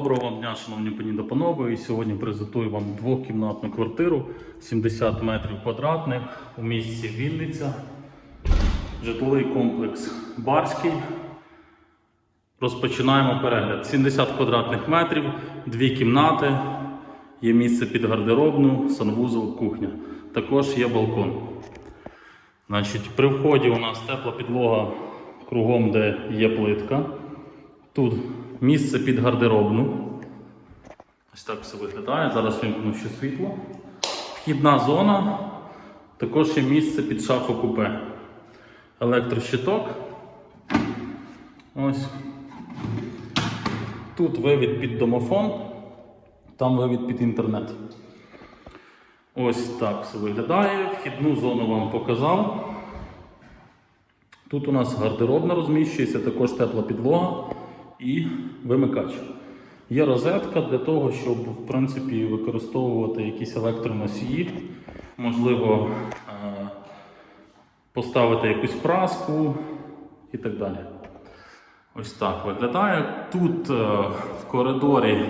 Доброго вам дня, шановні пані та панове. І сьогодні презентую вам двокімнатну квартиру 70 метрів квадратних у місті Вінниця. Житловий комплекс Барський. Розпочинаємо перегляд. 70 квадратних метрів, дві кімнати, є місце під гардеробну, санвузол, кухня. Також є балкон. Значить, при вході у нас тепла підлога кругом, де є плитка. Тут місце під гардеробну. Ось так все виглядає. Зараз вимкну ще світло. Вхідна зона. Також є місце під шафу купе. Електрощиток. Ось. Тут вивід під домофон, там вивід під інтернет. Ось так все виглядає. Вхідну зону вам показав. Тут у нас гардеробна розміщується, також тепла підлога і вимикач. Є розетка для того, щоб в принципі, використовувати якісь електроносії, можливо, е, поставити якусь праску і так далі. Ось так виглядає. Тут е, в коридорі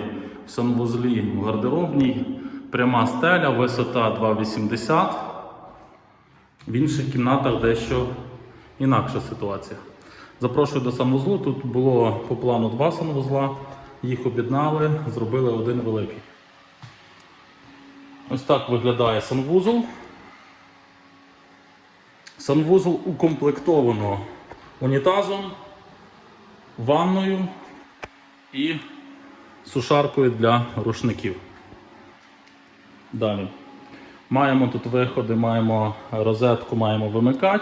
в санвузлі в гардеробній пряма стеля, висота 2,80. В інших кімнатах дещо інакша ситуація. Запрошую до санвузлу. Тут було по плану два санвузла, їх об'єднали, зробили один великий. Ось так виглядає санвузол. Санвузол укомплектовано унітазом, ванною і сушаркою для рушників. Далі. Маємо тут виходи, маємо розетку, маємо вимикач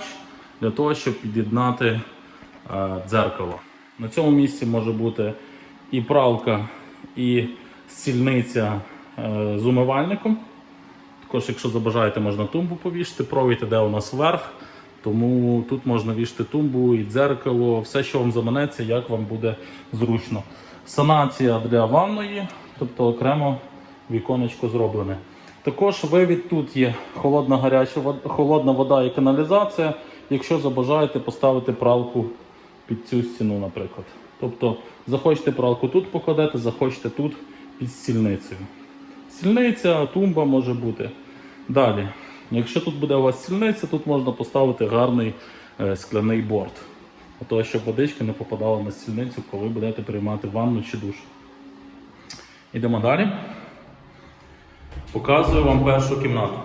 для того, щоб під'єднати дзеркало. На цьому місці може бути і пралка, і стільниця е, з умивальником. Також, якщо забажаєте, можна тумбу повішати. Провід іде у нас вверх, тому тут можна вішати тумбу і дзеркало, все, що вам заманеться, як вам буде зручно. Санація для ванної, тобто окремо віконечко зроблене. Також вивід тут є холодна гаряча холодна вода і каналізація. Якщо забажаєте поставити пралку під цю стіну, наприклад. Тобто захочете пралку тут покладете, захочете тут під стільницею. Стільниця, тумба може бути. Далі, якщо тут буде у вас стільниця, тут можна поставити гарний е, скляний борт. Того, щоб водичка не попадала на стільницю, коли будете приймати ванну чи душ. Ідемо далі. Показую вам першу кімнату.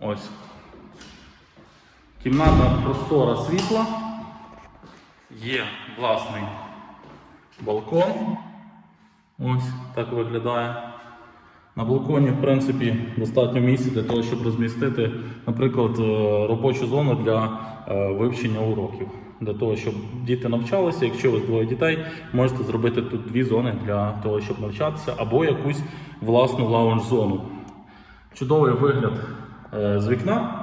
Ось. Кімната простора світла. Є власний балкон. Ось так виглядає. На балконі, в принципі, достатньо місця для того, щоб розмістити, наприклад, е, робочу зону для е, вивчення уроків. Для того, щоб діти навчалися, якщо у вас двоє дітей, можете зробити тут дві зони для того, щоб навчатися, або якусь власну лаунж-зону. Чудовий вигляд е, з вікна.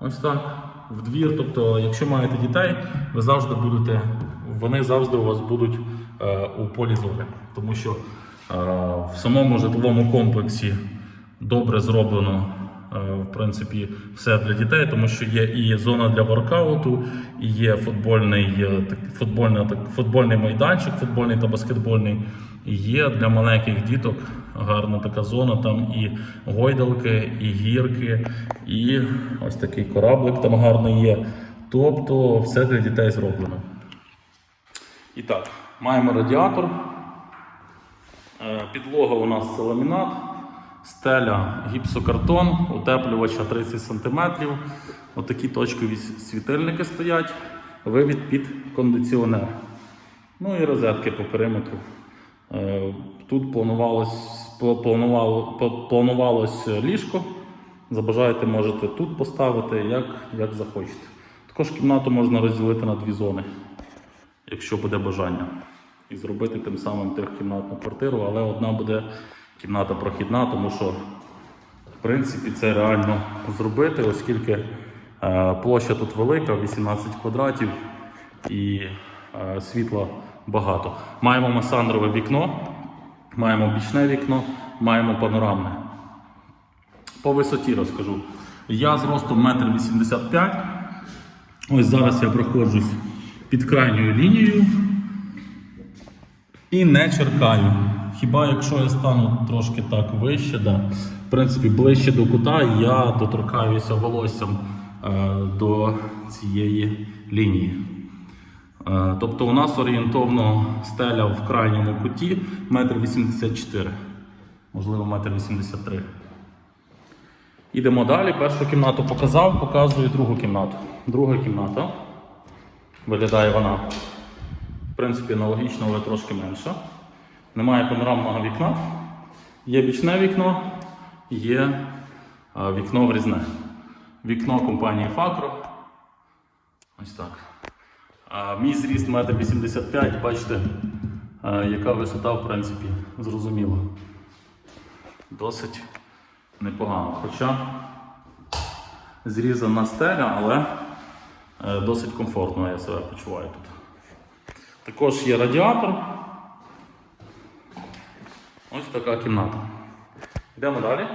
Ось так. В двір. Тобто, якщо маєте дітей, ви завжди будете, вони завжди у вас будуть е, у полі зорі. Тому що е, в самому житловому комплексі добре зроблено е, в принципі, все для дітей, тому що є і зона для воркауту, і є футбольний, е, так- футбольний, футбольний майданчик, футбольний та баскетбольний. Є для маленьких діток гарна така зона, там і гойдалки, і гірки, і ось такий кораблик там гарний є. Тобто все для дітей зроблено. І так, маємо радіатор. Е, Підлога у нас ламінат, стеля гіпсокартон, утеплювача 30 см. Отакі точкові світильники стоять, вивід під кондиціонер. Ну і розетки по периметру. Е, Тут планувалось, планувало, планувалось ліжко. Забажаєте, можете тут поставити, як, як захочете. Також кімнату можна розділити на дві зони, якщо буде бажання. І зробити тим самим трьохкімнатну квартиру, але одна буде кімната прохідна, тому що в принципі це реально зробити, оскільки е, площа тут велика, 18 квадратів і е, світла багато. Маємо масандрове вікно, маємо бічне вікно, маємо панорамне. По висоті розкажу. Я з ростом 1,85 м. Ось зараз я проходжусь під крайньою лінією. І не черкаю. Хіба якщо я стану трошки так вище, да, в принципі, ближче до кута, я доторкаюся волоссям е, до цієї лінії. Е, Тобто у нас орієнтовно стеля в крайньому куті 1,84 м, можливо 1,83 м. Ідемо далі. Першу кімнату показав, показую другу кімнату. Друга кімната. Виглядає вона, в принципі, аналогічно, але трошки менша. Немає панорамного вікна. Є бічне вікно, є вікно врізне. Вікно компанії Факро. Ось так. Мій зріст 1,85 м, бачите, яка висота, в принципі, зрозуміла. Досить непогано. Хоча зрізана стеля, але е, досить комфортно я себе почуваю тут. Також є радіатор. Ось така кімната. Йдемо далі.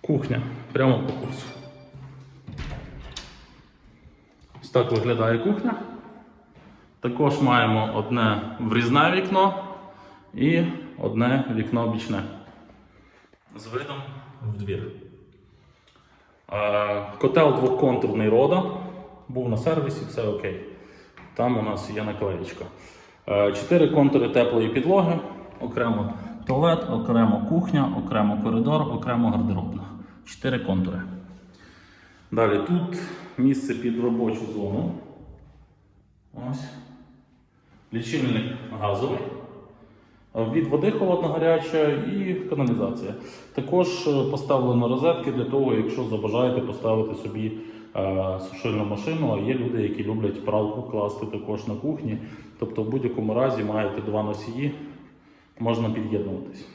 Кухня. Прямо по курсу. Так виглядає кухня. Також маємо одне врізне вікно і одне вікно бічне. З видом в двір. Котел двоконтурний рода. Був на сервісі, все окей. Там у нас є наклеєчка. Е, Чотири контури теплої підлоги, окремо туалет, окремо кухня, окремо коридор, окремо гардеробна. Чотири контури. Далі тут місце під робочу зону. Ось. Лічильник газовий. Від води холодно-гаряча і каналізація. Також е, поставлено розетки для того, якщо забажаєте поставити собі е, сушильну машину, а є люди, які люблять пралку класти також на кухні. Тобто в будь-якому разі маєте два носії, можна під'єднуватись.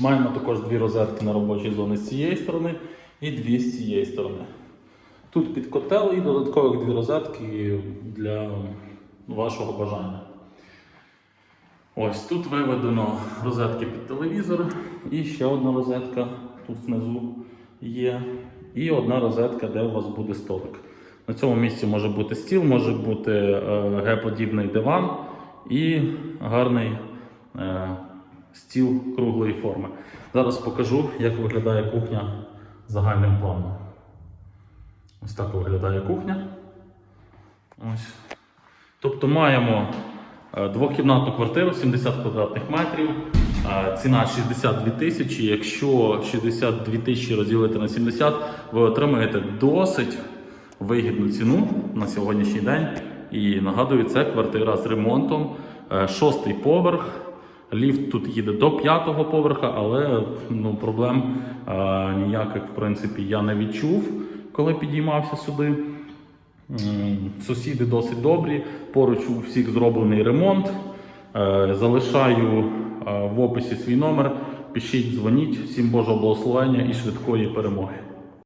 Маємо також дві розетки на робочій зоні з цієї сторони і дві з цієї сторони. Тут під котел і додаткових дві розетки для вашого бажання. Ось тут виведено розетки під телевізор, і ще одна розетка тут внизу є. І одна розетка, де у вас буде столик. На цьому місці може бути стіл, може бути е, Г-подібний диван і гарний е, стіл круглої форми. Зараз покажу, як виглядає кухня загальним планом. Ось так виглядає кухня. Ось. Тобто маємо е, двокімнатну квартиру 70 квадратних метрів. е, Ціна 62 тисячі. Якщо 62 тисячі розділити на 70, ви отримаєте досить вигідну ціну на сьогоднішній день. І нагадую, це квартира з ремонтом, е, шостий поверх. Ліфт тут їде до п'ятого поверха, але ну, проблем е, ніяких в принципі я не відчув, коли підіймався сюди. Сусіди досить добрі, поруч у всіх зроблений ремонт. Е, Залишаю е, в описі свій номер. Пишіть, дзвоніть. Всім Божого благословення і швидкої перемоги.